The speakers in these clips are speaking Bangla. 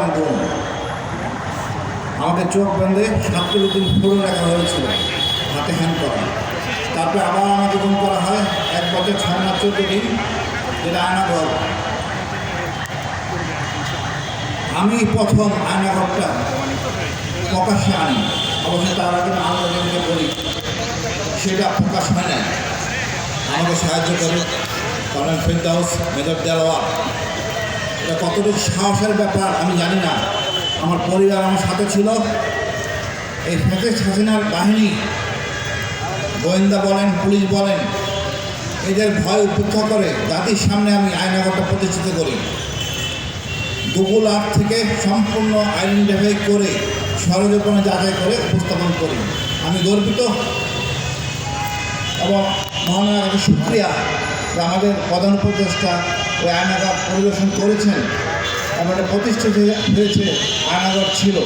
আমি গুম আমাকে চোখ বেঁধে সাতগুলো দিন পুরো রাখা হয়েছিল, হাতে হ্যান্ড করা। তারপরে আবার আমাকে গুম করা হয়, এক বছর ছয় মাস চোদ্দ দিন, যেটা আয়নাঘর। আমি প্রথম আয়নাঘরটা প্রকাশ্যে আনি, অবশ্য তার আগে আনন্দকে বলি, সেটা প্রকাশ হয় না আমাকে সাহায্য করে কর্নেল ফেরদাউস, মেজর দেলোয়ার এটা কতটুকু সাহসের ব্যাপার আমি জানি না। আমার পরিবার আমার সাথে ছিল। এই ফ্যাসিস্ট হাসিনার বাহিনী, গোয়েন্দা বলেন, পুলিশ বলেন, এদের ভয় উপেক্ষা করে জাতির সামনে আমি আইনাগরটা প্রতিষ্ঠিত করি। গুগল আর্ট থেকে সম্পূর্ণ আইডেন্টিফাই করে সরজপনে যাচাই করে উপস্থাপন করি। আমি গর্বিত এবং মহানগরকে সুক্রিয়া আমাদের প্রধান উপদেষ্টা ওই আয়নাগর পরিবেশন করেছেন এবং এটা প্রতিষ্ঠিত হয়েছে আয়নাগর ছিল।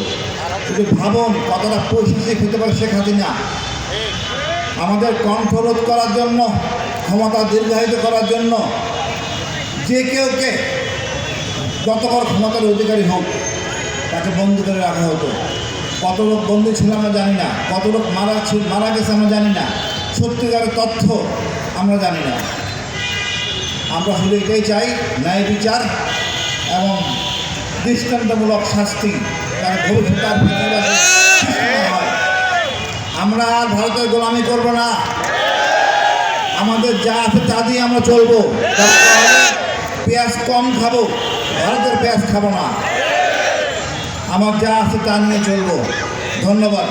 কিন্তু ভাবুন কতটা পরিস্থিতি হতে পারে শেখ হাসিনা। আমাদের কণ্ঠরোধ করার জন্য, ক্ষমতা দীর্ঘায়িত করার জন্য যে কেউকে যত বড় ক্ষমতার অধিকারী হোক, তাকে বন্দি করে রাখা হতো। কত লোক বন্দি ছিল আমরা জানি না, কত লোক মারা মারা গেছে আমরা জানি না। সত্যিকারের তথ্য আমরা জানি না। আমরা শুধু এটাই চাই, ন্যায় বিচার এবং দৃষ্টান্তমূলক শাস্তি তার ভবিষ্যতে। আমরা আর ভারতের গোলামি করব না। আমাদের যা আছে তা দিয়ে আমরা চলবো। পেঁয়াজ কম খাব, ভারতের পেঁয়াজ খাব না। আমার যা আছে তা নিয়ে চলবো। ধন্যবাদ।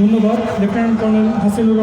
ধন্যবাদ লেফটেন্যান্ট কর্নেল হাসিনুর